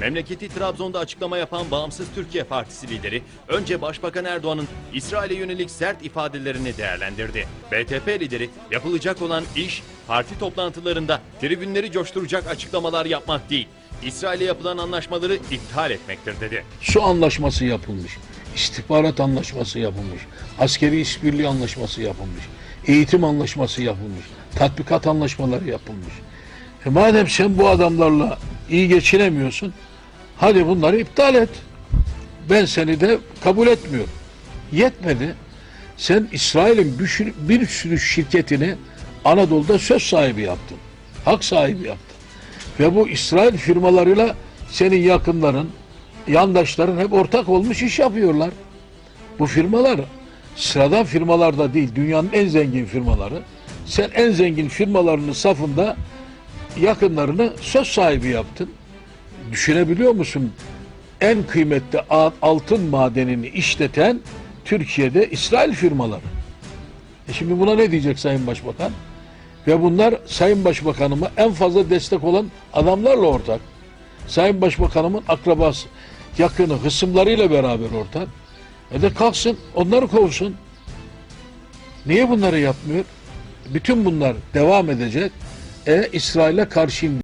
Memleketi Trabzon'da açıklama yapan Bağımsız Türkiye Partisi lideri önce Başbakan Erdoğan'ın İsrail'e yönelik sert ifadelerini değerlendirdi. BTP lideri yapılacak olan iş parti toplantılarında tribünleri coşturacak açıklamalar yapmak değil, İsrail'e yapılan anlaşmaları iptal etmektir dedi. Su anlaşması yapılmış. istihbarat anlaşması yapılmış. Askeri işbirliği anlaşması yapılmış. Eğitim anlaşması yapılmış. Tatbikat anlaşmaları yapılmış. E madem sen bu adamlarla iyi geçinemiyorsun, hadi bunları iptal et. Ben seni de kabul etmiyorum. Yetmedi. Sen İsrail'in bir bir sürü şirketini Anadolu'da söz sahibi yaptın. Hak sahibi yaptın. Ve bu İsrail firmalarıyla senin yakınların, yandaşların hep ortak olmuş iş yapıyorlar. Bu firmalar sıradan firmalar da değil, dünyanın en zengin firmaları. Sen en zengin firmalarının safında yakınlarını söz sahibi yaptın. Düşünebiliyor musun? En kıymetli altın madenini işleten Türkiye'de İsrail firmaları. E şimdi buna ne diyecek Sayın Başbakan? Ve bunlar Sayın Başbakanıma en fazla destek olan adamlarla ortak. Sayın Başbakanımın akrabası, yakını, hısımlarıyla beraber ortak. E de kalksın, onları kovsun. Niye bunları yapmıyor? Bütün bunlar devam edecek. E İsrail'e karşıyım